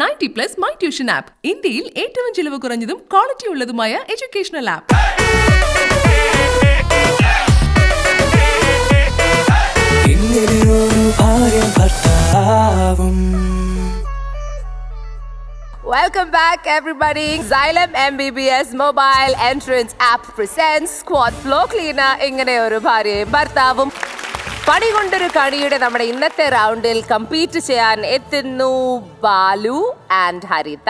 Ninety plus my tuition app. ഇന്ത്യയിൽ ഏറ്റവും ചിലവ് കുറഞ്ഞതും ക്വാളിറ്റി ഉള്ളതുമായ educational app. Welcome back, everybody. Xylem MBBS mobile entrance app presents Squad Flow Cleaner. ഇങ്ങനെ ഒരു ഭാര്യയും ഭർത്താവും. പണി കൊണ്ടൊരു കണിയുടെ നമ്മുടെ ഇന്നത്തെ റൗണ്ടിൽ കംപീറ്റ് ചെയ്യാൻ എത്തുന്നു ബാലു ആൻഡ് ഹരിത.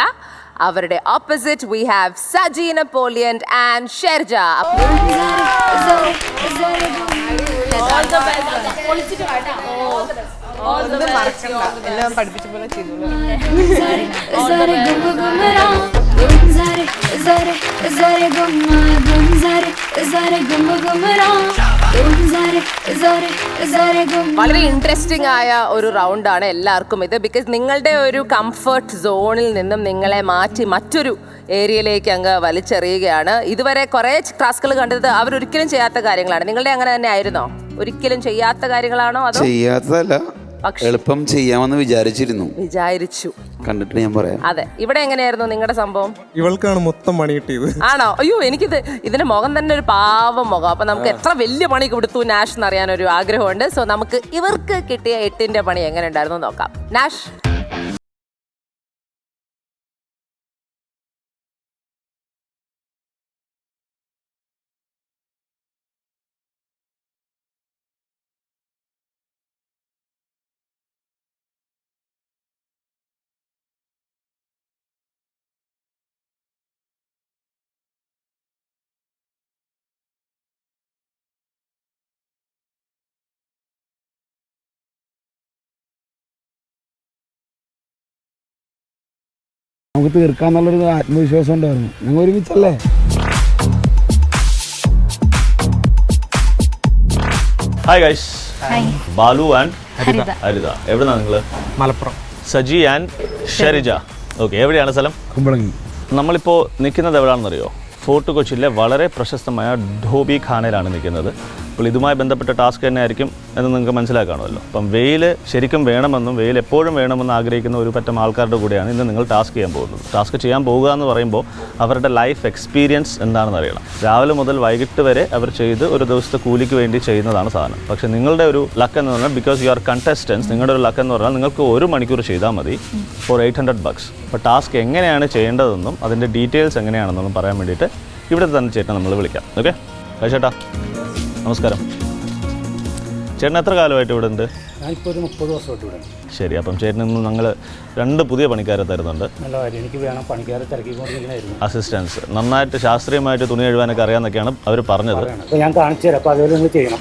അവരുടെ opposite we have Saji Napoleon and Sherja. എല്ലാം പഠിപ്പിച്ച പോലെ ചെയ്തു വളരെ ഇൻട്രസ്റ്റിംഗ് ആയ ഒരു റൗണ്ടാണ് എല്ലാവർക്കും ഇത്. ബിക്കോസ് നിങ്ങളുടെ ഒരു കംഫർട്ട് സോണിൽ നിന്നും നിങ്ങളെ മാറ്റി മറ്റൊരു ഏരിയയിലേക്ക് അങ്ങ് വലിച്ചെറിയുകയാണ്. ഇതുവരെ കുറേ ടാസ്കുകൾ കണ്ടത് അവരൊരിക്കലും ചെയ്യാത്ത കാര്യങ്ങളാണ്. നിങ്ങളുടെ അങ്ങനെ തന്നെ ആയിരുന്നോ? ഒരിക്കലും ചെയ്യാത്ത കാര്യങ്ങളാണോ അതോ? ചെയ്യാത്തതല്ല. പക്ഷെ- എളുപ്പം ചെയ്യാമെന്ന് വിചാരിച്ചിരുന്നു. വിചാരിച്ചു. കണ്ടിട്ട് ഞാൻ പറയാം. അതെ. ഇവിടെ എങ്ങനെയായിരുന്നു നിങ്ങളുടെ സംഭവം? ഇവൾക്കാണ് മൊത്തം പണി കിട്ടിയത്. ആണോ? അയ്യോ എനിക്കിത് ഇതിന്റെ മുഖം തന്നെ ഒരു പാവം മുഖം. അപ്പൊ നമുക്ക് എത്ര വലിയ പണി കൊടുത്തു നാഷ് എന്ന് എന്നറിയാൻ ഒരു ആഗ്രഹമുണ്ട്. സോ നമുക്ക് ഇവർക്ക് കിട്ടിയ എട്ടിന്റെ പണി എങ്ങനെ ഉണ്ടായിരുന്നു നോക്കാം. നാഷ്. നമുക്ക് തീർക്കാന്നുള്ളൊരു ആത്മവിശ്വാസം ഉണ്ടായിരുന്നു. ഞങ്ങൾ ഒരുമിച്ചല്ലേ? Hi guys Balu and Haritha. എവിടെന്നാ നിങ്ങൾ മലപ്പുറം. സജി ആൻഡ് ഷരിജ ഓക്കെ എവിടെയാണ് സ്ഥലം? കുമ്പളങ്ങി. നമ്മളിപ്പോൾ നിൽക്കുന്നത് എവിടെയാണെന്നറിയോ ഫോർട്ട് കൊച്ചിയിലെ വളരെ പ്രശസ്തമായ ധോബി ഖാനയിലാണ് നിൽക്കുന്നത്. അപ്പോൾ ഇതുമായി ബന്ധപ്പെട്ട ടാസ്ക് തന്നെ ആയിരിക്കും എന്ന് നിങ്ങൾക്ക് മനസ്സിലാക്കാണല്ലോ അപ്പം വെയിൽ ശരിക്കും വേണമെന്നും വെയിൽ എപ്പോഴും വേണമെന്ന് ആഗ്രഹിക്കുന്ന ഒരു പറ്റം ആൾക്കാരുടെ കൂടെയാണ് ഇന്ന് നിങ്ങൾ ടാസ്ക് ചെയ്യാൻ പോകുന്നത്. ടാസ്ക് ചെയ്യാൻ പോകുക എന്ന് പറയുമ്പോൾ അവരുടെ ലൈഫ് എക്സ്പീരിയൻസ് എന്താണെന്ന് അറിയണം. രാവിലെ മുതൽ വൈകിട്ട് വരെ അവർ ചെയ്ത് ഒരു ദിവസത്തെ കൂലിക്ക് വേണ്ടി ചെയ്യുന്നതാണ് സാധനം. പക്ഷേ നിങ്ങളുടെ ഒരു ലക്ക് എന്ന് പറഞ്ഞാൽ ബിക്കോസ് യു ആർ കണ്ടസ്റ്റൻസ് നിങ്ങളുടെ ഒരു ലക്ക് എന്ന് പറഞ്ഞാൽ നിങ്ങൾക്ക് ഒരു മണിക്കൂർ ചെയ്താൽ മതി ഫോർ എയ്റ്റ് ഹൺഡ്രഡ് ബക്സ് അപ്പോൾ ടാസ്ക് എങ്ങനെയാണ് ചെയ്യേണ്ടതെന്നും അതിന്റെ ഡീറ്റെയിൽസ് എങ്ങനെയാണെന്നൊന്നും പറയാൻ വേണ്ടിയിട്ട് ഇവിടെ തന്നെ ചേട്ടനെ നമ്മൾ വിളിക്കാം. ഓക്കെ? ചേട്ടാ നമസ്കാരം. ചേട്ടൻ എത്ര കാലമായിട്ട് ഇവിടെ ഉണ്ട്? ഞാനിപ്പോൾ ഒരു മുപ്പത് വർഷമായിട്ട് ഇവിടെ ശരി അപ്പം ചേട്ടൻ ഇന്ന് ഞങ്ങൾ രണ്ട് പുതിയ പണിക്കാരെ തരുന്നുണ്ട്. നല്ല കാര്യം എനിക്ക് വേണം പണിക്കാരെ തിരക്കിക്കൊണ്ടിരിക്കണായിരുന്നു അസിസ്റ്റൻസ് നന്നായിട്ട് ശാസ്ത്രീയമായിട്ട് തുണി എഴുതാനൊക്കെ അറിയാമെന്നൊക്കെയാണ് അവർ പറഞ്ഞത്. അപ്പോൾ ഞാൻ കാണിച്ചു തരാം അപ്പോൾ അതുപോലെ നിങ്ങൾ ചെയ്യണം.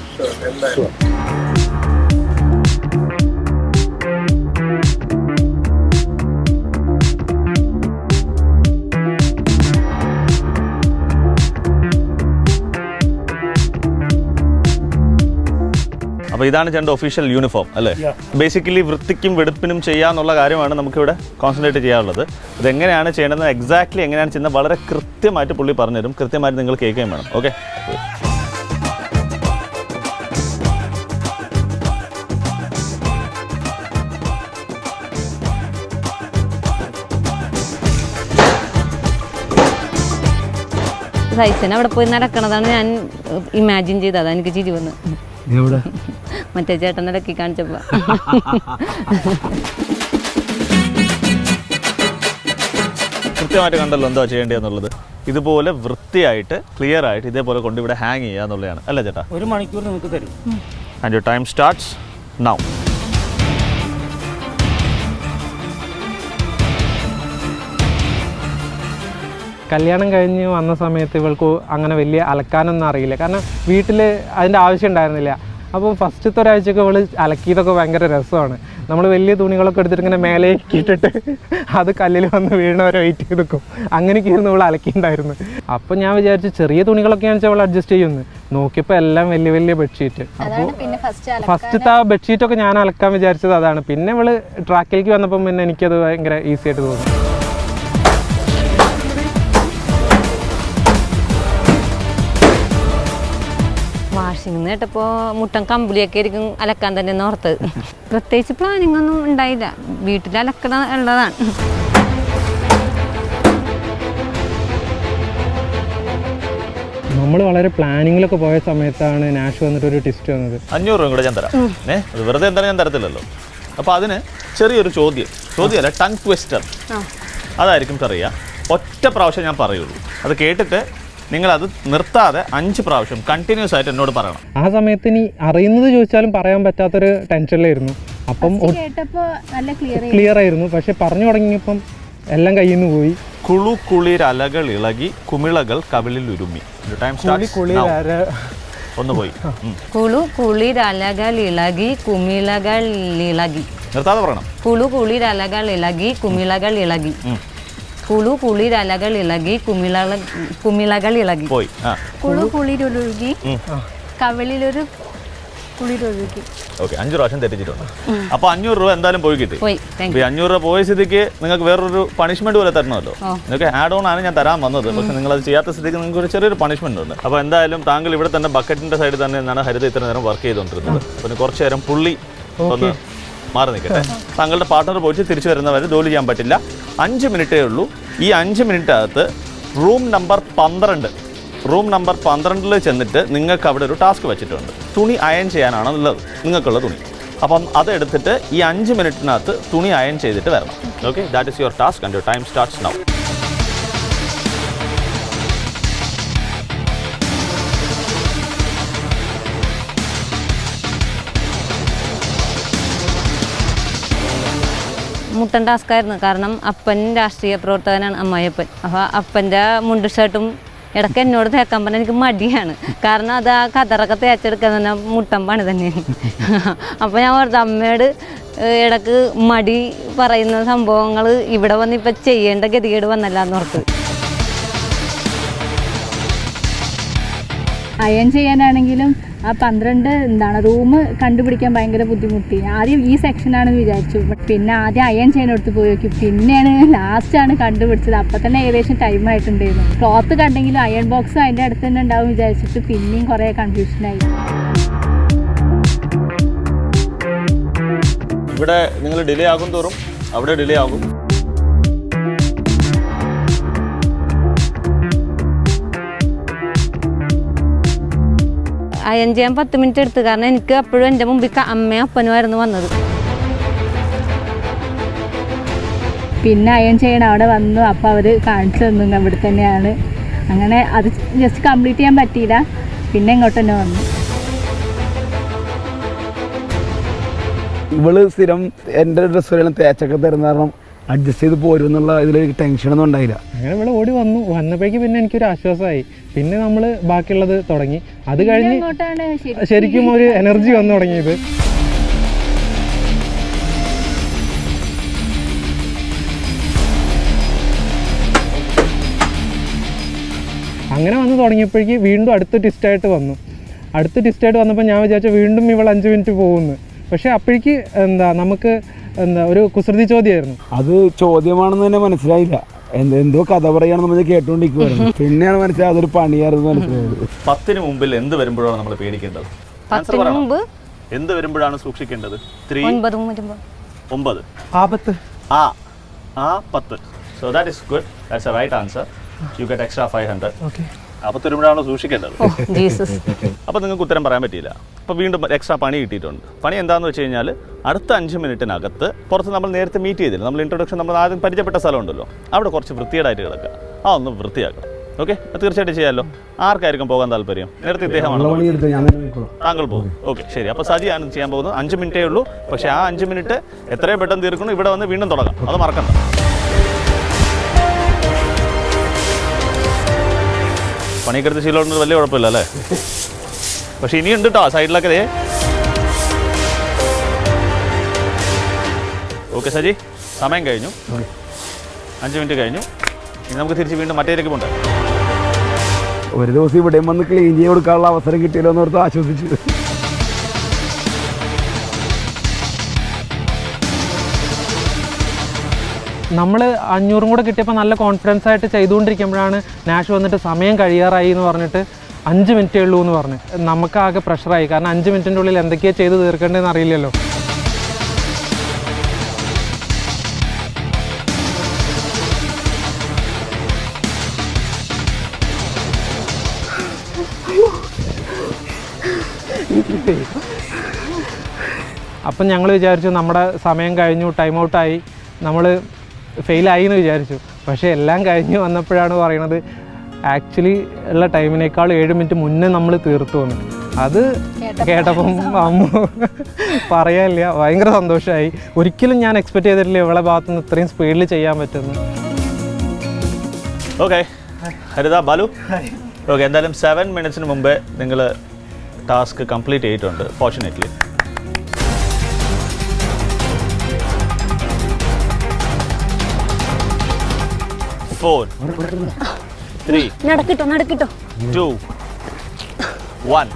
അപ്പോൾ ഇതാണ് ചെണ്ട ഒഫീഷ്യൽ യൂണിഫോം അല്ലേ? ബേസിക്കലി വൃത്തിക്കും വെടുപ്പിനും ചെയ്യാന്നുള്ള കാര്യമാണ് നമുക്ക് ഇവിടെ കോൺസെൻട്രേറ്റ് ചെയ്യാനുള്ളത് ഇതെങ്ങനെയാണ് ചെയ്യേണ്ടത് എക്സാക്ട്ലി എങ്ങനെയാണ് ചെയ്യുന്നത് വളരെ കൃത്യമായിട്ട് പുള്ളി പറഞ്ഞുതരും. കൃത്യമായിട്ട് നിങ്ങൾ കേൾക്കുകയും വേണം. ഓക്കെ സൈസിനെ അവിടെ പോയി നടക്കണതാണ് ഞാൻ ഇമാജിൻ ചെയ്തത്. അതാ എനിക്ക് ചിരി വന്ന്. എവിടെ? മറ്റേ ചേട്ടൻ നടക്കി കാണിച്ചപ്പോ. കൃത്യമായിട്ട് കണ്ടല്ലോ എന്താ ചെയ്യേണ്ടതെന്നുള്ളത് ഇതുപോലെ വൃത്തിയായിട്ട് ക്ലിയർ ആയിട്ട് ഇതേപോലെ കൊണ്ട് ഇവിടെ ഹാങ് ചെയ്യുക എന്നുള്ളതാണ്. അല്ലേ ചേട്ടാ? ഒരു മണിക്കൂർ നിങ്ങൾക്ക് തരും. And you time starts now കല്യാണം കഴിഞ്ഞ് വന്ന സമയത്ത് ഇവൾക്ക് അങ്ങനെ വലിയ അലക്കാനൊന്നും അറിയില്ല. കാരണം വീട്ടിൽ അതിന്റെ ആവശ്യം ഉണ്ടായിരുന്നില്ല. അപ്പോൾ ഫസ്റ്റത്തെ ഒരാഴ്ചയൊക്കെ ഇവൾ അലക്കിയതൊക്കെ ഭയങ്കര രസമാണ്. നമ്മൾ വലിയ തുണികളൊക്കെ എടുത്തിട്ട് ഇങ്ങനെ മേലേക്ക് ഇട്ടിട്ട് അത് കല്ലിൽ വന്ന് വീണവരെ വെയിറ്റ് ചെയ്ത് നിൽക്കും അങ്ങനെയൊക്കെ ഇരുന്ന് ഇവൾ അലക്കിയിട്ടുണ്ടായിരുന്നു അപ്പോൾ ഞാൻ വിചാരിച്ചു ചെറിയ തുണികളൊക്കെ ആണെന്ന് വെച്ചാൽ അവൾ അഡ്ജസ്റ്റ് ചെയ്യുന്നു. നോക്കിയപ്പോൾ എല്ലാം വലിയ വലിയ ബെഡ്ഷീറ്റ് അപ്പോൾ ഫസ്റ്റത്തെ ആ ബെഡ്ഷീറ്റൊക്കെ ഞാൻ അലക്കാൻ വിചാരിച്ചത് അതാണ്. പിന്നെ ഇവൾ ട്രാക്കിലേക്ക് വന്നപ്പം പിന്നെ എനിക്കത് ഭയങ്കര ഈസി ആയിട്ട് തോന്നി. വാഷിംഗ് കേട്ടപ്പോൾ മുട്ടൻ കമ്പിളിയൊക്കെ ആയിരിക്കും അലക്കാൻ തന്നെ ഓർത്തത്. പ്രത്യേകിച്ച് പ്ലാനിങ് ഒന്നും ഉണ്ടായില്ല. വീട്ടിൽ അലക്കണ ഉള്ളതാണ്. നമ്മൾ വളരെ പ്ലാനിങ്ങിലൊക്കെ പോയ സമയത്താണ് നാഷ് വന്നിട്ട് ഒരു ടിസ്റ്റ് വന്നത്. അഞ്ഞൂറ് രൂപ കൂടെ ഞാൻ തരാം. ഏ? അത് വെറുതെ എന്താ ഞാൻ തരത്തില്ലല്ലോ. അപ്പോൾ അതിന് ചെറിയൊരു ചോദ്യം. ചോദ്യമല്ല ടങ് ട്വിസ്റ്റർ അതായിരിക്കും അറിയുക ഒറ്റ പ്രാവശ്യം ഞാൻ പറയുള്ളൂ. അത് കേട്ടിട്ട് നിങ്ങളത് നിർത്താതെ അഞ്ച് പ്രാവശ്യം കണ്ടിന്യൂസ് ആയിട്ട് എന്നോട് പറയണം. ആ സമയത്ത് ഇനി അറിയുന്നത് ചോദിച്ചാലും പറയാൻ പറ്റാത്തൊരു ടെൻഷനിലായിരുന്നു. അപ്പം കേട്ടപ്പോ നല്ല ക്ലിയർ ക്ലിയർ ആയിരുന്നു. പക്ഷെ പറഞ്ഞു തുടങ്ങിയപ്പം എല്ലാം കയ്യിൽ നിന്ന് പോയി. കുളു കുളിരലകൾ ഇളകി കുമിളകൾ കവിളിൽ ഉരുമി. ഒന്ന് പോയി. കുളു കുളിരലകൾ ഇളകി കുമിളകൾ ഇളകി. നിർത്താതെ പറയണം. കുളു കുളിരലകൾ ഇളകി കുമിളകൾ ഇളകി. കുളു കുളിരലകൾ ഇളകി കുമിള കുമിളകൾ ഇളകി. പോയി. ആ. കുളു കുളിരൊഴുകി. കവിളിലൊരു കുളിരൊഴുകി ഓക്കെ അഞ്ച് പ്രാവശ്യം തെറ്റിച്ചിട്ടുണ്ട്. അപ്പോൾ അഞ്ഞൂറ് രൂപ എന്തായാലും പോയി കിട്ടി. പോയി ഈ അഞ്ഞൂറ് രൂപ പോയ സ്ഥിതിക്ക് നിങ്ങൾക്ക് വേറൊരു പണിഷ്മെന്റ് പോലെ തരണമല്ലോ. നിങ്ങൾക്ക് ആഡ് ഓൺ ആണ് ഞാൻ തരാൻ വന്നത്. പക്ഷെ നിങ്ങൾ അത് ചെയ്യാത്ത സ്ഥിതിക്ക് നിങ്ങൾക്ക് ഒരു ചെറിയൊരു പണിഷ്മെന്റ് ഉണ്ട്. അപ്പോൾ എന്തായാലും താങ്കൾ ഇവിടെ തന്നെ ബക്കറ്റിന്റെ സൈഡിൽ തന്നെ എന്നാണ് ഹരിത ഇത്ര നേരം വർക്ക് ചെയ്തുകൊണ്ടിരുന്നത് അപ്പോൾ കുറച്ചു നേരം പുള്ളി ഒന്ന് മാറി നിൽക്കട്ടെ. താങ്കളുടെ പാർട്ണർ പോയിട്ട് തിരിച്ചു വരുന്നവരെ ജോലി ചെയ്യാൻ പറ്റില്ല. അഞ്ച് മിനിറ്റേ ഉള്ളൂ. ഈ അഞ്ച് മിനിറ്റ് അകത്ത് റൂം നമ്പർ പന്ത്രണ്ട്. റൂം നമ്പർ പന്ത്രണ്ടിൽ ചെന്നിട്ട് നിങ്ങൾക്ക് അവിടെ ഒരു ടാസ്ക് വെച്ചിട്ടുണ്ട്. തുണി അയൺ ചെയ്യാനാണ് ഉള്ളത്. നിങ്ങൾക്കുള്ള തുണി. അപ്പം അതെടുത്തിട്ട് ഈ അഞ്ച് മിനിറ്റിനകത്ത് തുണി അയൺ ചെയ്തിട്ട് വരണം. Okay that is your task and your time starts now മുട്ടൻ ടാസ്ക് ആയിരുന്നു. കാരണം അപ്പൻ രാഷ്ട്രീയ പ്രവർത്തകനാണ് അമ്മായിയപ്പൻ. അപ്പോൾ അപ്പന്റെ മുണ്ട് ഷർട്ടും ഇടയ്ക്ക് എന്നോട് തേക്കാൻ പറഞ്ഞാൽ എനിക്ക് മടിയാണ്. കാരണം അത് ആ കതറൊക്കെ തേച്ചെടുക്കാൻ തന്നെ മുട്ടൻ പണി തന്നെയാണ്. അപ്പോൾ ഞാൻ ഓർത്ത് അമ്മയോട് ഇടയ്ക്ക് മടി പറയുന്ന സംഭവങ്ങൾ ഇവിടെ വന്ന് ഇപ്പം ചെയ്യേണ്ട ഗതികേട് വന്നല്ല എന്ന് അയൺ ചെയ്യാനാണെങ്കിലും ആ പന്ത്രണ്ട് എന്താണ് റൂം കണ്ടുപിടിക്കാൻ ഭയങ്കര ബുദ്ധിമുട്ടി. ആദ്യം ഈ സെക്ഷനാണെന്ന് വിചാരിച്ചു. ബട്ട് പിന്നെ ആദ്യം അയൺ ചെയ്യാനെടുത്ത് പോയി നോക്കി. പിന്നെയാണ് ലാസ്റ്റാണ് കണ്ടുപിടിച്ചത്. അപ്പം തന്നെ ഏകദേശം ടൈം ആയിട്ടുണ്ടായിരുന്നു. ക്ലോത്ത് കണ്ടെങ്കിലും അയൺ ബോക്സ് അതിന്റെ അടുത്ത് തന്നെ ഉണ്ടാവും വിചാരിച്ചിട്ട് പിന്നെയും കുറേ കൺഫ്യൂഷനായി ഇവിടെ നിങ്ങൾ ഡിലേ ആകും തോറും അവിടെ ഡിലേ ആകും. അയൺ ചെയ്യാൻ പത്ത് മിനിറ്റ് എടുത്തു. കാരണം എനിക്ക് അപ്പോഴും എന്റെ മുമ്പിൽ അമ്മയും അപ്പനുമായിരുന്നു വന്നത്. പിന്നെ അയൺ ചെയ്യണം അവിടെ വന്നു. അപ്പോൾ അവർ കാണിച്ചു തന്നു. ഇവിടെ തന്നെയാണ്. അങ്ങനെ അത് ജസ്റ്റ് കംപ്ലീറ്റ് ചെയ്യാൻ പറ്റിയില്ല. പിന്നെ ഇങ്ങോട്ട് തന്നെ വന്നു. ഇവൾ സ്ഥിരം എന്റെ ഡ്രസ്സുകളെല്ലാം തേച്ചൊക്കെ തരുന്ന കാരണം അഡ്ജസ്റ്റ് ചെയ്ത് പോരും എന്നുള്ള ഇതിലൊരു ടെൻഷനൊന്നും ഉണ്ടായില്ല. അങ്ങനെ ഇവിടെ ഓടി വന്നു. വന്നപ്പോഴേക്ക് പിന്നെ എനിക്കൊരു ആശ്വാസമായി. പിന്നെ നമ്മൾ ബാക്കിയുള്ളത് തുടങ്ങി. അത് കഴിഞ്ഞ് ശരി ശരിക്കും ഒരു എനർജി വന്നു തുടങ്ങിയത്. അങ്ങനെ വന്ന് തുടങ്ങിയപ്പോഴേക്ക് വീണ്ടും അടുത്ത ടിസ്റ്റായിട്ട് വന്നു. അടുത്ത ടിസ്റ്റായിട്ട് വന്നപ്പോൾ ഞാൻ വിചാരിച്ചു വീണ്ടും ഇവൾ അഞ്ച് മിനിറ്റ് പോകുന്നു. പക്ഷേ അപ്പോഴേക്ക് എന്താ നമുക്ക് എന്താ ഒരു കുസൃതി ചോദ്യമായിരുന്നു. അത് ചോദ്യമാണെന്ന് തന്നെ മനസ്സിലായില്ല. എന്ത് കഥ പറയാണെന്ന് നമ്മൾ കേട്ടോണ്ടിരിക്കുവായിരുന്നു. പിന്നെയാണ് മനസ്സിലായത് അതൊരു പണിയായിരുന്നു മനസ്സിലായത്. പത്തിന് മുമ്പിൽ എന്ത് വരുമ്പോഴാണ് നമ്മൾ പേടിക്കേണ്ടത്? പത്തിന്. മുമ്പ്? എന്ത് വരുമ്പോഴാണ് സൂക്ഷിക്കേണ്ടത്? ത്രീ ഒൻപതും ഒമ്പത്. ആപത്ത്. ആ ആ പത്ത് so that is good that's a right answer you get extra five hundred okay അപ്പോൾ തരുമ്പോഴാണ് സൂക്ഷിക്കേണ്ടത് ജീസസ് അപ്പോൾ നിങ്ങൾക്ക് ഉത്തരം പറയാൻ പറ്റിയില്ല. അപ്പോൾ വീണ്ടും എക്സ്ട്രാ പണി കിട്ടിയിട്ടുണ്ട്. പണി എന്താണെന്ന് വെച്ച് കഴിഞ്ഞാൽ അടുത്ത അഞ്ച് മിനിറ്റിനകത്ത് പുറത്ത് നമ്മൾ നേരത്തെ മീറ്റ് ചെയ്തില്ല. നമ്മൾ ഇൻട്രൊഡക്ഷൻ നമ്മൾ ആദ്യം പരിചയപ്പെട്ട സ്ഥലമുണ്ടല്ലോ. അവിടെ കുറച്ച് വൃത്തികേടായിട്ട് കിടക്കുക. ആ ഒന്ന് വൃത്തിയാക്കണം ഓക്കെ തീർച്ചയായിട്ടും ചെയ്യാമല്ലോ ആർക്കായിരിക്കും പോകാൻ താല്പര്യം? നേരത്തെ ഇദ്ദേഹമാണ് താങ്കൾ പോകും. ഓക്കെ ശരി. അപ്പോൾ സജിയാണ് ചെയ്യാൻ പോകുന്നത് അഞ്ച് മിനിറ്റേ ഉള്ളൂ. പക്ഷേ ആ അഞ്ച് മിനിറ്റ് എത്രയും പെട്ടെന്ന് തീർക്കണം. ഇവിടെ വന്ന് വീണ്ടും തുടങ്ങാം. അത് മറക്കണ്ട. പണിക്കെടുത്ത് ശീലമുണ്ട് വലിയ കുഴപ്പമില്ല അല്ലേ? പക്ഷെ ഇനിയുണ്ട് കേട്ടോ സൈഡിലൊക്കെ ഓക്കെ സജി. സമയം കഴിഞ്ഞു. അഞ്ച് മിനിറ്റ് കഴിഞ്ഞു. ഇനി നമുക്ക് തിരിച്ച് വീണ്ടും മറ്റേലേക്ക് പോകണ്ട ഒരു ദിവസം ഇവിടെ വന്ന് ക്ലീൻ ചെയ്ത് കൊടുക്കാനുള്ള അവസരം കിട്ടിയല്ലോ എന്ന് ഓർത്ത് ആശ്വസിച്ചു. നമ്മൾ അഞ്ഞൂറും കൂടെ കിട്ടിയപ്പോൾ നല്ല കോൺഫിഡൻസ് ആയിട്ട് ചെയ്തുകൊണ്ടിരിക്കുമ്പോഴാണ് നാഷ് വന്നിട്ട് സമയം കഴിയാറായി എന്ന് പറഞ്ഞിട്ട് അഞ്ച് മിനിറ്റേ ഉള്ളൂ എന്ന് പറഞ്ഞു. നമുക്കാകെ പ്രഷറായി കാരണം അഞ്ച് മിനിറ്റിന്റെ ഉള്ളിൽ എന്തൊക്കെയാണ് ചെയ്ത് തീർക്കേണ്ടതെന്ന് അറിയില്ലല്ലോ. അപ്പം ഞങ്ങൾ വിചാരിച്ചു നമ്മുടെ സമയം കഴിഞ്ഞു ടൈം ഔട്ടായി നമ്മൾ ഫെയിലായി എന്ന് വിചാരിച്ചു. പക്ഷേ എല്ലാം കഴിഞ്ഞു വന്നപ്പോഴാണ് പറയണത് ആക്ച്വലി ഉള്ള ടൈമിനേക്കാൾ ഏഴ് മിനിറ്റ് മുന്നേ നമ്മൾ തീർത്തു വന്നു അത് കേട്ടപ്പം അമ്മ പറയാനില്ല ഭയങ്കര സന്തോഷമായി. ഒരിക്കലും ഞാൻ എക്സ്പെക്ട് ചെയ്തിട്ടില്ല ഇവളെ ഭാഗത്തുനിന്ന് ഇത്രയും സ്പീഡിൽ ചെയ്യാൻ പറ്റുന്നു ഓക്കെ ഹരിത ബാലു. ഓക്കെ എന്തായാലും സെവൻ മിനിറ്റ്സിന് മുമ്പേ നിങ്ങൾ ടാസ്ക് കംപ്ലീറ്റ് ചെയ്തിട്ടുണ്ട് ഫോർച്ചുനേറ്റ്ലി ഫോർ ത്രീ നടക്കിട്ടോ നടക്കിട്ടോ. ടു വൺ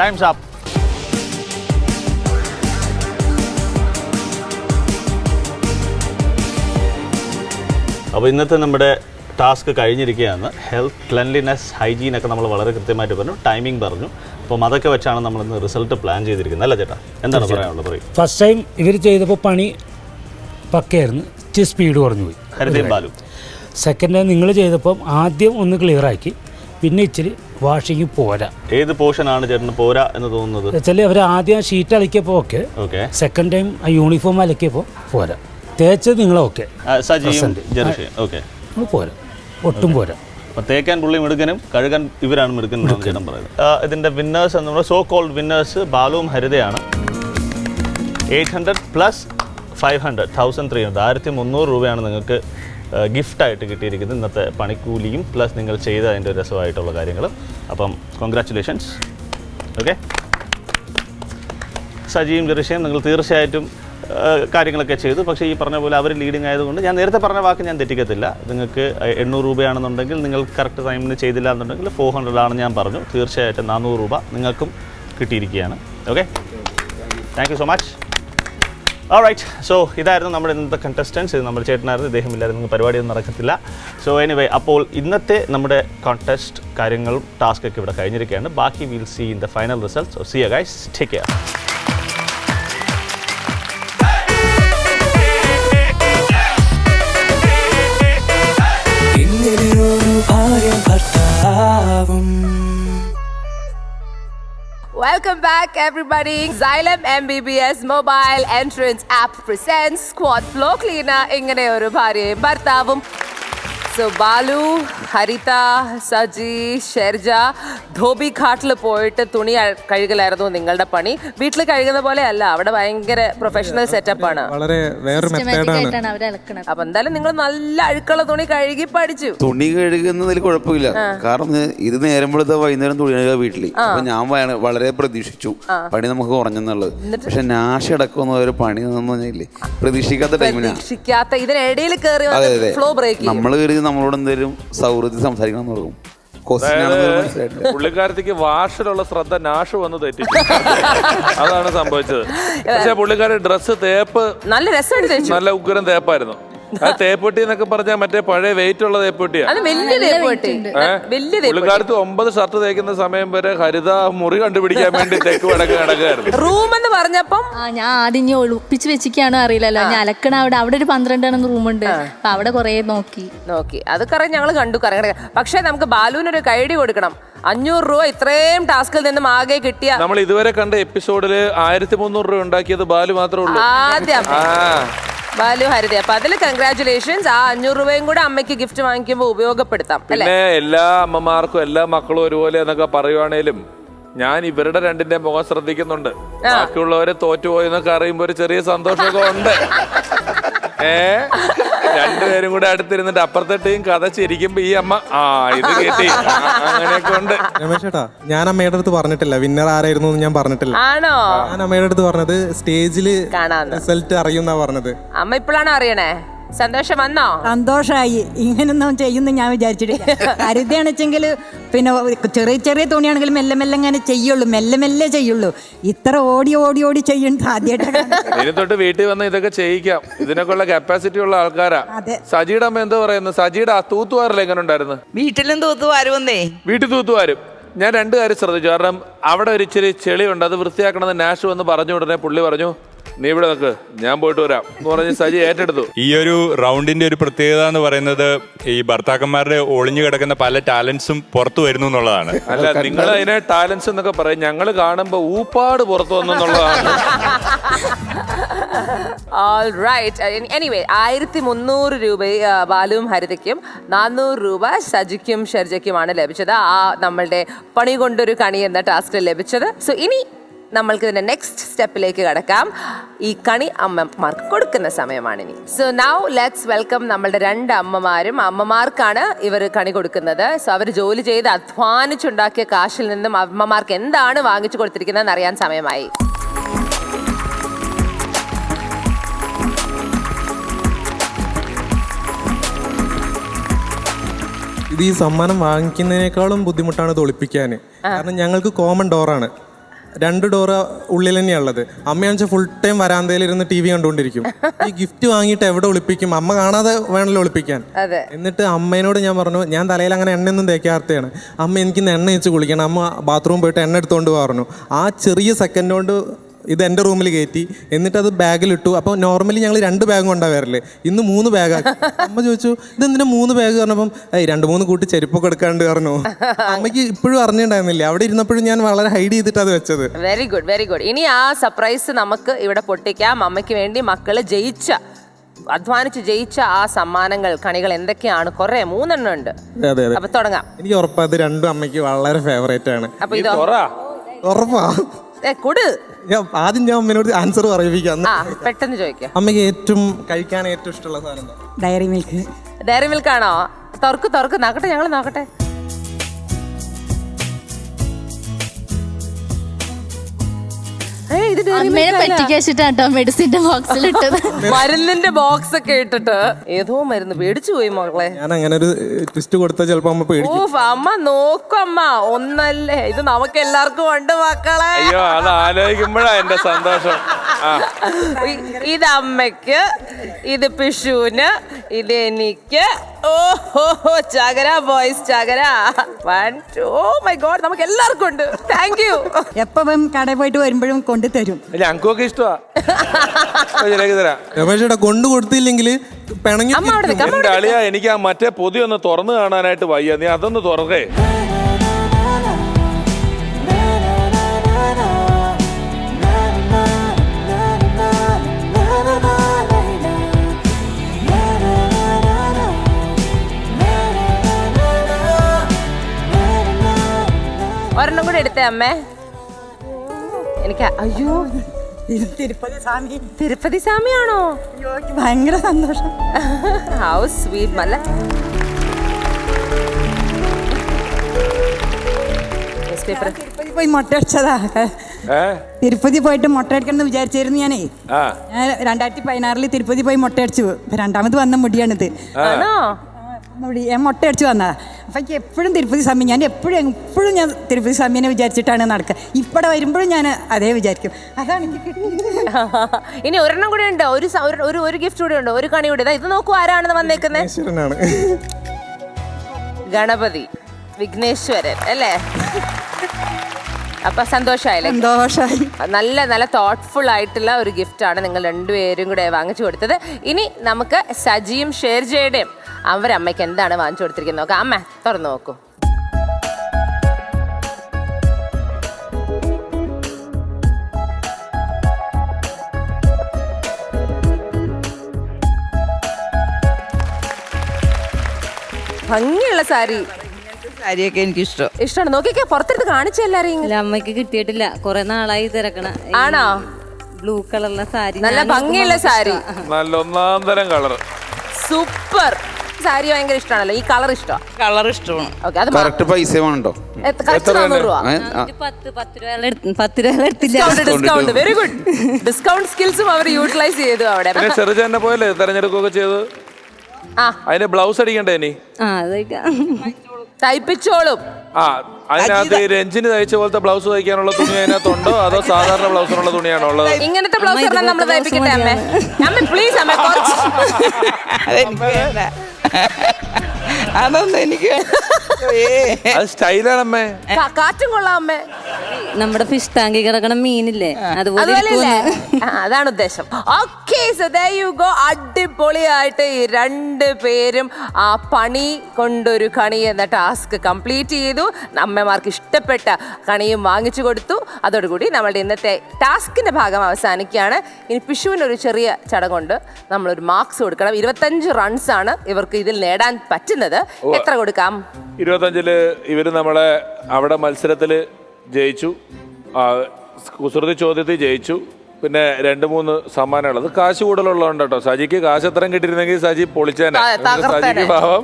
ടൈംസ് അപ്പ് അപ്പോൾ ഇന്നത്തെ നമ്മുടെ ടാസ്ക് കഴിഞ്ഞിരിക്കുകയാണ്. ഹെൽത്ത് ക്ലെൻലിനെസ് ഹൈജീൻ ഒക്കെ നമ്മൾ വളരെ കൃത്യമായിട്ട് പറഞ്ഞു. ടൈമിംഗ് പറഞ്ഞു. അപ്പം അതൊക്കെ വെച്ചാണ് നമ്മൾ ഇന്ന് റിസൾട്ട് പ്ലാൻ ചെയ്തിരിക്കുന്നത്. അല്ല ചേട്ടാ? എന്താണ് പറയാനുള്ളത് പറയും. ഫസ്റ്റ് ടൈം ഇവർ ചെയ്തപ്പോൾ പണി പക്കയായിരുന്നു. ഇച്ചിരി സ്പീഡ് കുറഞ്ഞു പോയി. ഹരിതയും ബാലു. സെക്കൻഡ് ടൈം നിങ്ങൾ ചെയ്തപ്പം ആദ്യം ഒന്ന് ക്ലിയർ ആക്കി. പിന്നെ ഇച്ചിരി വാഷിങ് പോരാ. ഏത് പോർഷനാണ് ചേട്ടന് പോരാ എന്ന് തോന്നുന്നത്? വെച്ചാൽ അവർ ആദ്യം ഷീറ്റ് അലക്കിയപ്പോൾ ഓക്കെ ഓക്കെ സെക്കൻഡ് ടൈം ആ യൂണിഫോം അലക്കിയപ്പോൾ പോരാ. തേച്ചത് നിങ്ങൾ ഓക്കെ പോരാ. ഒട്ടും പോരാ. അപ്പോൾ തേക്കാൻ പുള്ളി മിടുക്കനും കഴുകാൻ ഇവരാണ് ചേട്ടൻ പറയുന്നത്. ഇതിന്റെ വിന്നേഴ്സ് എന്ന് പറയുന്നത് സോ കോൾഡ് വിന്നേഴ്സ് ബാലുവും ഹരിതയാണ്. Eight hundred plus five hundred thousand three hundred ആയിരത്തി മുന്നൂറ് രൂപയാണ് നിങ്ങൾക്ക് ഗിഫ്റ്റായിട്ട് കിട്ടിയിരിക്കുന്നത് ഇന്നത്തെ പണിക്കൂലിയും പ്ലസ് നിങ്ങൾ ചെയ്ത അതിന്റെ രസമായിട്ടുള്ള കാര്യങ്ങൾ. അപ്പം കോൺഗ്രാറ്റുലേഷൻസ് ഓക്കെ സജിയും ജെറിഷയും നിങ്ങൾ തീർച്ചയായിട്ടും കാര്യങ്ങളൊക്കെ ചെയ്തു. പക്ഷേ ഈ പറഞ്ഞ പോലെ അവർ ലീഡിങ് ആയതുകൊണ്ട് ഞാൻ നേരത്തെ പറഞ്ഞ വാക്ക് ഞാൻ തെറ്റിക്കത്തില്ല. നിങ്ങൾക്ക് എണ്ണൂറ് രൂപയാണെന്നുണ്ടെങ്കിൽ നിങ്ങൾ കറക്റ്റ് ടൈമിന് ചെയ്തില്ല എന്നുണ്ടെങ്കിൽ ഫോർ ഹൺഡ്രഡ് ആണ് ഞാൻ പറഞ്ഞു. തീർച്ചയായിട്ടും നാനൂറ് രൂപ നിങ്ങൾക്കും കിട്ടിയിരിക്കുകയാണ്. Okay thank you so much right so ഇതായിരുന്നു നമ്മുടെ ഇന്നത്തെ കണ്ടസ്റ്റൻസ് ഇത് നമ്മുടെ ചേട്ടനായിരുന്നു. ഇദ്ദേഹം നിങ്ങൾക്ക് പരിപാടിയൊന്നും നടക്കത്തില്ല. സോ എനിവേ അപ്പോൾ ഇന്നത്തെ നമ്മുടെ കോൺടെസ്റ്റ് കാര്യങ്ങളും ടാസ്ക് ഒക്കെ ഇവിടെ കഴിഞ്ഞിരിക്കുകയാണ്. ബാക്കി will see in the final result so see ya guys take care Welcome back, everybody. Xylem MBBS mobile entrance app presents Squad Flow Cleaner. ഇങ്ങനെ ഒരു ഭാര്യയും ഭർത്താവും സോ ബാലു ഹരിത സജി ഷെർജ ധോബി ഘാട്ടിൽ പോയിട്ട് തുണി കഴുകലായിരുന്നു നിങ്ങളുടെ പണി. വീട്ടിൽ കഴുകുന്ന പോലെ അല്ല അവിടെ ഭയങ്കര പ്രൊഫഷണൽ സെറ്റപ്പ് ആണ്. വളരെ വേറൊരു മെത്തേഡാണ് അപ്പൊ എന്തായാലും നിങ്ങൾ നല്ല അഴുക്കുള്ള തുണി കഴുകി പഠിച്ചു. തുണി കഴുകുന്നതിൽ കുഴപ്പമില്ല. കാരണം ഇത് നേരം വെളുത്ത വൈകുന്നേരം തുണി കഴുകുക വീട്ടിൽ അപ്പൊ ഞാൻ വളരെ പ്രതീക്ഷിച്ചു പണി നമുക്ക് കുറഞ്ഞെന്നുള്ളത്. പക്ഷെ നാശ അടക്കുന്ന ഒരു പണി പ്രതീക്ഷിക്കാത്ത ടൈമിനാണ് പ്രതീക്ഷിക്കാത്ത ഇതിനിടയിൽ കയറി ഫ്ലോ ബ്രേക്ക് നമ്മൾ കയറി നമ്മളോട് എന്തെങ്കിലും സൗഹൃദം സംസാരിക്കണം എന്ന് തുടങ്ങും പുള്ളിക്കാരത്തേക്ക് വാഷിലുള്ള ശ്രദ്ധ നാഷ് വന്ന് തെറ്റി അതാണ് സംഭവിച്ചത്. പക്ഷെ പുള്ളിക്കാരൻ ഡ്രസ്സ് തേപ്പ് നല്ല രസം നല്ല ഉഗ്രം തേപ്പായിരുന്നു. ആ തേപ്പൊട്ടി എന്നൊക്കെ പറഞ്ഞാൽ മറ്റേ പഴയ വെയിറ്റ് ഉള്ള തേപ്പൊട്ടിയാ. അത് വലിയ വലിയ തേപ്പ് പുള്ളിക്കാരത്ത് ഒമ്പത് ഷർട്ട് തേക്കുന്ന സമയം വരെ ഹരിത മുറി കണ്ടുപിടിക്കാൻ വേണ്ടി തെക്ക് വടക്ക് നടക്കുകയായിരുന്നു. റൂം എന്ന് പറഞ്ഞപ്പം ആ ഞാൻ ആദ്യം ഇനി ഒളിപ്പിച്ച് വെച്ചിരിക്കാണ് അറിയില്ലല്ലോ. ഞാൻ അലക്കണ അവിടെ അവിടെ ഒരു പന്ത്രണ്ടെണ്ണം റൂമുണ്ട് അപ്പൊ അവിടെ കൊറേ നോക്കി. നോക്കി. അത് കറ ഞങ്ങൾ കണ്ടു കറങ്ങണ പക്ഷേ നമുക്ക് ബാലുവിനൊരു കൈഡി കൊടുക്കണം. അഞ്ഞൂറ് രൂപ ഇത്രയും ടാസ്കിൽ നിന്നും ആകെ കിട്ടിയ നമ്മൾ ഇതുവരെ കണ്ട എപ്പിസോഡിൽ ആയിരത്തി മുന്നൂറ് രൂപ ഉണ്ടാക്കിയത് ബാലു മാത്രമേ ഉള്ളൂ. ആദ്യം. ആ. ബാലു ഹരിത അപ്പൊ അതിൽ കൺഗ്രാറ്റുലേഷൻസ് ആ അഞ്ഞൂറ് രൂപയും കൂടെ അമ്മയ്ക്ക് ഗിഫ്റ്റ് വാങ്ങിക്കുമ്പോൾ ഉപയോഗപ്പെടുത്താം അല്ലെ? പിന്നെ എല്ലാ അമ്മമാർക്കും എല്ലാ മക്കളും ഒരുപോലെ എന്നൊക്കെ പറയുവാണേലും ഞാൻ ഇവരുടെ രണ്ടിന്റെ മുഖം ശ്രദ്ധിക്കുന്നുണ്ട്. ബാക്കിയുള്ളവരെ തോറ്റുപോയി എന്നൊക്കെ അറിയുമ്പോ ഒരു ചെറിയ സന്തോഷമൊക്കെ ഉണ്ട്. ഏ? രണ്ടുപേരും കൂടെ അടുത്തിരുന്നിട്ട് അപ്പുറത്തെ ടീം കഥ ചിരിക്കുമ്പോ ഈ അമ്മ ആ ഇത് കേട്ടി. അങ്ങനെയൊക്കെ ഉണ്ട്. രമേശ് ചേട്ടാ ഞാൻ അമ്മയുടെ അടുത്ത് പറഞ്ഞിട്ടില്ല. വിന്നർ ആരായിരുന്നു എന്ന് ഞാൻ പറഞ്ഞിട്ടില്ല. ആണോ? ഞാൻ അമ്മയുടെ അടുത്ത് പറഞ്ഞത് സ്റ്റേജിൽ കാണാന്ന്. റിസൾട്ട് അറിയുന്ന പറഞ്ഞത്. അമ്മ ഇപ്പോഴാണോ അറിയണേ? സന്തോഷം വന്നോ? സന്തോഷമായി ഇങ്ങനൊന്നും ചെയ്യുന്നു ഞാൻ വിചാരിച്ചിട്ടില്ല. കരുതിയാണെച്ചെങ്കിൽ പിന്നെ ചെറിയ ചെറിയ തുണിയാണെങ്കിലും മെല്ലെ മെല്ലെ അങ്ങനെ ചെയ്യുള്ളൂ. മെല്ലെ മെല്ലെ ചെയ്യുള്ളൂ. ഇത്ര ഓടി ഓടി ഓടി ചെയ്യണ്ട ആദ്യമായിട്ട് തൊട്ട് വീട്ടിൽ വന്ന് ഇതൊക്കെ ചെയ്യിക്കാം. ഇതിനൊക്കെ ഉള്ള കപ്പാസിറ്റി ഉള്ള ആൾക്കാരാ. സജിയുടെ അമ്മ എന്താ പറയുന്നത് സജിയുടെ ആ തൂത്തുവാറിൽ എങ്ങനെ ഉണ്ടായിരുന്നു? വീട്ടിലും തൂത്തുവാരുവന്നേ വീട്ടിൽ തൂത്തുവാരും. ഞാൻ രണ്ടു കാര്യം ശ്രദ്ധിച്ചു. കാരണം അവിടെ ഒരു ഇച്ചിരി ചെളിയുണ്ട്. അത് വൃത്തിയാക്കണമെന്ന് നാഷ് വന്ന് പറഞ്ഞു ഉടനെ പുള്ളി പറഞ്ഞു നീ ഇവിടെ നിൽക്ക് ഞാൻ പോയിട്ട് വരാം എന്ന് പറഞ്ഞ് സജി ഏറ്റെടുത്തു. ഈ ഒരു റൗണ്ടിന്റെ ഒരു പ്രത്യേകത എന്ന് പറയുന്നത് ഈ ഭർത്താക്കന്മാരുടെ ഒളിഞ്ഞു കിടക്കുന്ന പല ടാലൻസും പുറത്തു വരുന്നു എന്നുള്ളതാണ്. അല്ല നിങ്ങൾ അതിനെ ടാലൻസ് എന്നൊക്കെ പറയും. ഞങ്ങൾ കാണുമ്പോ ഊപ്പാട് പുറത്തു വന്നു എന്നുള്ളതാണ്. ഓൾ റൈറ്റ് എനിവേ ആയിരത്തി മുന്നൂറ് രൂപ ബാലുവും ഹരിതയ്ക്കും നാനൂറ് രൂപ സജിക്കും ഷർജയ്ക്കുമാണ് ലഭിച്ചത്. ആ നമ്മളുടെ പണി കൊണ്ടൊരു കണി എന്ന ടാസ്ക് ലഭിച്ചത്. സോ ഇനി നമ്മൾക്ക് ഇതിന്റെ നെക്സ്റ്റ് സ്റ്റെപ്പിലേക്ക് കടക്കാം. ഈ കണി അമ്മമാർക്ക് കൊടുക്കുന്ന സമയമാണ് ഇനി സോ നൗ ലെറ്റ്സ് വെൽക്കം നമ്മളുടെ രണ്ട് അമ്മമാരും. അമ്മമാർക്കാണ് ഇവർ കണി കൊടുക്കുന്നത്. സോ അവർ ജോലി ചെയ്ത് അധ്വാനിച്ചുണ്ടാക്കിയ കാശിൽ നിന്നും അമ്മമാർക്ക് എന്താണ് വാങ്ങിച്ചു കൊടുത്തിരിക്കുന്നതെന്ന് അറിയാൻ സമയമായി. ഇത് ഈ സമ്മാനം വാങ്ങിക്കുന്നതിനേക്കാളും ബുദ്ധിമുട്ടാണ് ഇത് ഒളിപ്പിക്കാൻ. കാരണം ഞങ്ങൾക്ക് കോമൺ ഡോറാണ് രണ്ട് ഡോറ് ഉള്ളിൽ തന്നെയാണ് ഉള്ളത്. അമ്മയാണെന്ന് വെച്ചാൽ ഫുൾ ടൈം വരാന്തയിൽ ഇരുന്ന് ടി വി കണ്ടുകൊണ്ടിരിക്കും. ഈ ഗിഫ്റ്റ് വാങ്ങിയിട്ട് എവിടെ ഒളിപ്പിക്കും? അമ്മ കാണാതെ വേണമല്ലോ ഒളിപ്പിക്കാൻ. അതെ. എന്നിട്ട് അമ്മേനോട് ഞാൻ പറഞ്ഞു ഞാൻ തലയിൽ അങ്ങനെ എണ്ണയൊന്നും തേക്കാത്തതാണ് അമ്മ എനിക്ക് ഇന്ന് എണ്ണ വെച്ച് കുളിക്കണം. അമ്മ ബാത്റൂം പോയിട്ട് എണ്ണ എടുത്തുകൊണ്ട് പറഞ്ഞു. ആ ചെറിയ സെക്കൻഡ് കൊണ്ട് ഇത് എന്റെ റൂമിൽ കയറ്റി. എന്നിട്ട് അത് ബാഗിലിട്ടു അപ്പോൾ നോർമലി ഞങ്ങൾ രണ്ട് ബാഗ് കൊണ്ടാണ് വരൽ ഇന്ന് മൂന്ന് ബാഗാക്കി അമ്മ ചോദിച്ചു ഇത് എന്തിനാ മൂന്ന് ബാഗ് പറഞ്ഞപ്പം ഏയ് രണ്ട് മൂന്ന് കൂട്ടി ചെരുപ്പൊക്കെ എടുക്കാണ്ട് പറഞ്ഞു. അമ്മയ്ക്ക് ഇപ്പോഴും അറിഞ്ഞിട്ടുണ്ടായിരുന്നില്ല? അവിടെ ഇരുന്നപ്പോഴും ഞാൻ വളരെ ഹൈഡ് ചെയ്തിട്ട് അത് വെച്ചത്. വെരി ഗുഡ് വെരി ഗുഡ് ഇനി ആ സർപ്രൈസ് നമുക്ക് ഇവിടെ പൊട്ടിക്കാം. അമ്മയ്ക്ക് വേണ്ടി മക്കൾ ജയിച്ച അധ്വാനിച്ച് ജയിച്ച ആ സമ്മാനങ്ങൾ കണികൾ എന്തൊക്കെയാണ്? കുറെ മൂന്നെണ്ണം ഉണ്ട്. അതെ അതെ അപ്പൊ തുടങ്ങാം. എനിക്ക് ഉറപ്പാ അത് രണ്ടും അമ്മയ്ക്ക് വളരെ ഫേവറേറ്റ് ആണ്. അപ്പൊ ഇത് ഉറപ്പാ. ഏ കൊടു. ഞാൻ ആദ്യം ഞാൻ അമ്മേനോട് ആൻസർ പറയിപ്പിക്കാം. ആ പെട്ടെന്ന് ചോദിക്കാം. അമ്മയ്ക്ക് ഏറ്റവും കഴിക്കാൻ ഏറ്റവും ഇഷ്ടമുള്ള സാധനം എന്താ? ഡയറി മിൽക്ക് ഡയറി മിൽക്കാണോ തുറക്ക് തുറക്ക്. നോക്കട്ടെ ഞങ്ങൾ നോക്കട്ടെ. ഇത് അമ്മേനെ milk മെഡിസിന്റെ ബോക്സിൽ ഇട്ടത്. മരുന്നിന്റെ ബോക്സ് ഒക്കെ ഇട്ടിട്ട് ഏതോ മരുന്ന് പേടിച്ചു പോയി മകളെ. ഞാൻ അങ്ങനെ ഒരു ട്വിസ്റ്റ് കൊടുത്താൽ ചിലപ്പോ അമ്മ പേടിക്കും. ഓ അമ്മ നോക്കമ്മ ഒന്നല്ലേ ഇത് നമുക്ക് എല്ലാവർക്കും ഉണ്ട് മക്കളെ. അയ്യോ അത് ആലോചിക്കുമ്പോഴാ എന്റെ സന്തോഷം. ഇത് അമ്മയ്ക്ക് ഇത് പിഷുവിന് ഇത് എനിക്ക് ഓ ഹോ ഹോ ചകര ബോയ്സ് ചകര. One two oh my God നമുക്ക് എല്ലാവർക്കും ഉണ്ട്. താങ്ക് യു എപ്പം കടയിൽ പോയിട്ട് വരുമ്പോഴും കൊണ്ട് തരും. ഞങ്ങൾക്കൊക്കെ ഇഷ്ടമാ ശരിയാക്കി തരാം. രമേശേട്ടാ കൊണ്ടു കൊടുത്തില്ലെങ്കിൽ പിണങ്ങി എനിക്ക് ആ മറ്റേ പൊതി ഒന്ന് തുറന്നു കാണാനായിട്ട് വയ്യ. നീ അതൊന്ന് തുറക്കേ ഒരെണ്ണം കൂടെ എടുത്തേ അമ്മേ. എനിക്ക് അയ്യോ തിരുപ്പതി സ്വാമി. തിരുപ്പതി സ്വാമിയാണോ? അയ്യോ, എനിക്ക് ഭയങ്കര സന്തോഷം. ഹൗ സ്വീറ്റ് പേപ്പർ തിരുപ്പതി പോയി മുട്ട അടിച്ചതാ. ഏ? തിരുപ്പതി പോയിട്ട് മുട്ട അടിക്കണം എന്ന് വിചാരിച്ചായിരുന്നു ഞാനേ. ആ. ഞാൻ രണ്ടായിരത്തി പതിനാറിൽ തിരുപ്പതി പോയി മുട്ട അടിച്ചു. രണ്ടാമത് വന്ന മുടിയാണിത്. ആണോ? മുടി ഞാൻ മുട്ട അടിച്ചു വന്നതാ. അപ്പം എനിക്ക് എപ്പോഴും തിരുപ്പതി സ്വാമി ഞാൻ എപ്പോഴും എപ്പോഴും ഞാൻ തിരുപ്പതി സ്വാമിനെ വിചാരിച്ചിട്ടാണ് നടക്കുക. ഇപ്പടെ വരുമ്പോഴും ഞാൻ അതേ വിചാരിക്കും. അതാണ് എനിക്ക് കിട്ടിയത് ഇനി ഒരെണ്ണം കൂടെ ഉണ്ട്. ഒരു ഒരു- ഒരു ഗിഫ്റ്റ് കൂടെ ഉണ്ട്. ഒരു കണി കൂടെ. ദാ ഇത് നോക്കൂ ആരാണെന്ന് വന്നേക്കുന്നത് ഗണപതി വിഘ്നേശ്വരൻ അല്ലേ? അപ്പൊ സന്തോഷമായില്ലേ സന്തോഷമായി നല്ല നല്ല തോട്ട്ഫുൾ ആയിട്ടുള്ള ഒരു ഗിഫ്റ്റ് ആണ് നിങ്ങൾ രണ്ടുപേരും കൂടെ വാങ്ങിച്ചു കൊടുത്തത്. ഇനി നമുക്ക് സജിയും ഷേർജയുടെയും അവരമ്മയ്ക്ക് എന്താണ് വാങ്ങിച്ചു കൊടുത്തിരിക്കുന്നത് നോക്കാം. അമ്മ തുറന്നു നോക്കൂ. ഭംഗിയുള്ള സാരി. സാരിയൊക്കെ എനിക്ക് ഇഷ്ടം ഇഷ്ടമാണ്. നോക്കിക്കേ പുറത്തെടുത്ത് കാണിച്ചു എല്ലാരെയും അമ്മയ്ക്ക് കിട്ടിയിട്ടില്ല. കുറെ നാളായി തിരക്കണ. ആണോ? ബ്ലൂ കളറുള്ള സാരി നല്ല ഭംഗിയുള്ള സാരി. നല്ല ഒന്നാം തരം കളർ സൂപ്പർ. സാരി ഭയങ്കര ഇഷ്ടമാണല്ലോ? ഈ കളർ ഇഷ്ടമാണ്? കളർ ഇഷ്ടമാണ്. ഓക്കെ അത് കറക്റ്റ് പൈസ വേണോ കറക്റ്റ് നാനൂറ് രൂപ? ഏ? ആ, ഒരു പത്ത് പത്ത് രൂപ എടുത്ത് പത്ത് രൂപ എടുത്തില്ല. Discount discount very good discount സ്കിൽസും അവർ യൂട്ടിലൈസ് ചെയ്തു അവിടെ. പിന്നെ ചെറുച പോയല്ലേ തെരഞ്ഞെടുക്കുകയൊക്കെ ചെയ്ത് ആ. അതിന് ബ്ലൗസ് അടിക്കണ്ടേ ഇനി? ആ അതൊക്കെ. തയ്പ്പിച്ചോളും. ആ അതിനകത്ത് ഈ രഞ്ജിന് തയ്ച്ച പോലത്തെ ബ്ലൗസ് തയ്ക്കാനുള്ള തുണി അതിനകത്തുണ്ടോ? അതോ സാധാരണ ബ്ലൗസിനുള്ള തുണിയാണോ ഉള്ളത്? ഇങ്ങനത്തെ ബ്ലൗസ് എല്ലാം നമ്മൾ തയ്പ്പിക്കട്ടെ അമ്മേ? അമ്മ പ്ലീസ് അമ്മ കുറച്ച് അതൊന്നും എനിക്ക് അത് സ്റ്റൈലാണ് അമ്മേ കാ- കാറ്റും കൊള്ളാം അമ്മേ. നമ്മുടെ ഫിഷ് ടാങ്കിൽ കിടക്കണ മീനില്ലേ? അതുപോലെ? ഇരിക്കുമെന്ന്. ആ, അതാണ് ഉദ്ദേശം. ഓക്കെ സോ യു ഗോ അടിപൊളിയായിട്ട് ഈ രണ്ട് പേരും ആ പണി കൊണ്ടൊരു കണി എന്ന ടാസ്ക് കംപ്ലീറ്റ് ചെയ്തു. അമ്മമാർക്ക് ഇഷ്ടപ്പെട്ട കണിയും വാങ്ങിച്ചു കൊടുത്തു. അതോടുകൂടി നമ്മളുടെ ഇന്നത്തെ ടാസ്കിന്റെ ഭാഗം അവസാനിക്കുകയാണ്. ഇനി പിഷുവിന് ഒരു ചെറിയ ചടങ്ങുണ്ട്. നമ്മളൊരു മാർക്സ് കൊടുക്കണം. ഇരുപത്തഞ്ച് റൺസ് ആണ് ഇവർക്ക് ഇതിൽ നേടാൻ പറ്റുന്നത്. എത്ര കൊടുക്കാം? ഇരുപത്തഞ്ചിൽ ഇവർ നമ്മളെ അവിടെ മത്സരത്തിൽ ജയിച്ചു. ആ, കുസൃതി ചോദ്യത്തിൽ ജയിച്ചു. പിന്നെ രണ്ട് മൂന്ന് സമ്മാനങ്ങൾ അത് കാശ് കൂടുതലുള്ളതുകൊണ്ട് കേട്ടോ സജിക്ക് കാശ് എത്രയും കിട്ടിയിരുന്നെങ്കിൽ സജി പൊളിച്ചേനെ. തകർത്തേനെ. സജിക്ക് പാവം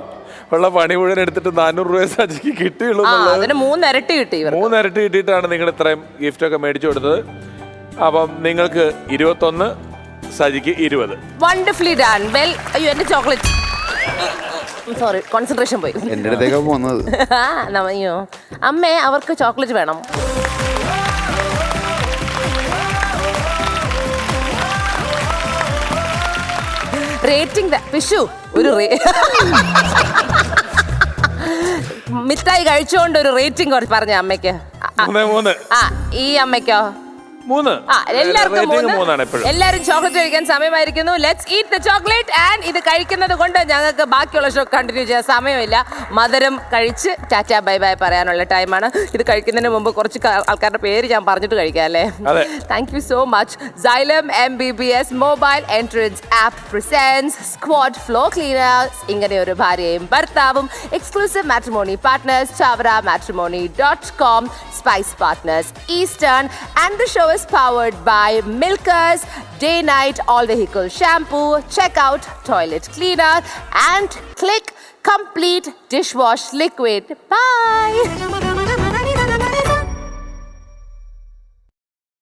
ഉള്ള പണി മുഴുവൻ എടുത്തിട്ട് നാനൂറ് രൂപ സജിക്ക് കിട്ടിയുള്ളൂ ആ എന്നുള്ളത്. അതിന് മൂന്നിരട്ടി കിട്ടി ഇവർ മൂന്നിരട്ടി കിട്ടിയിട്ടാണ് നിങ്ങൾ ഇത്രയും ഗിഫ്റ്റ് ഒക്കെ മേടിച്ചു കൊടുത്തത്. അപ്പം നിങ്ങൾക്ക് ഇരുപത്തൊന്ന് സജിക്ക് ഇരുപത്. വണ്ടർഫുള്ളി ഡാൻ വെൽ അയ്യോ എന്റെ ചോക്ലേറ്റ് സോറി കോൺസെൻട്രേഷൻ പോയി. പോകുന്നത് ആ, നമ്മ- അയ്യോ. അമ്മേ അവർക്ക് ചോക്ലേറ്റ് വേണം. റേറ്റിംഗ് പിഷു ഒരു റേ- മിഠായി കഴിച്ചുകൊണ്ട് ഒരു റേറ്റിംഗ് കുറച്ച് പറഞ്ഞ അമ്മയ്ക്ക്. ആ ഈ അമ്മയ്ക്കോ? മൂന്ന്. ആ എല്ലാവർക്കും Rating മൂന്ന്. മൂന്നാണ് എപ്പോഴും. എല്ലാരും ചോക്ലേറ്റ് കഴിക്കാൻ സമയമായിരിക്കുന്നു. Let's eat the chocolate and ഇത് കഴിക്കുന്നത് കൊണ്ട് ഞങ്ങൾക്ക് ബാക്കിയുള്ള ഷോ കണ്ടിന്യൂ ചെയ്യാൻ സമയമില്ല. മധുരം കഴിച്ച് ടാറ്റ ബൈ ബൈ പറയാനുള്ള ടൈമാണ് ഇത് കഴിക്കുന്നതിന് മുമ്പ് കുറച്ച് ക- ആൾക്കാരുടെ പേര് ഞാൻ പറഞ്ഞിട്ട് കഴിക്കാം അല്ലേ? അതെ. Thank you so much Xylem M B B S mobile entrance app presence squad flow cleaners ഇങ്ങനെ ഒരു ഭാര്യയും ഭർത്താവും exclusive matrimony partners Chavara matrimony dot com spice partners eastern and the show was powered by Milkers, Day Night All Vehicle Shampoo, Checkout Toilet Cleaner, and Click Complete Dishwash Liquid. Bye!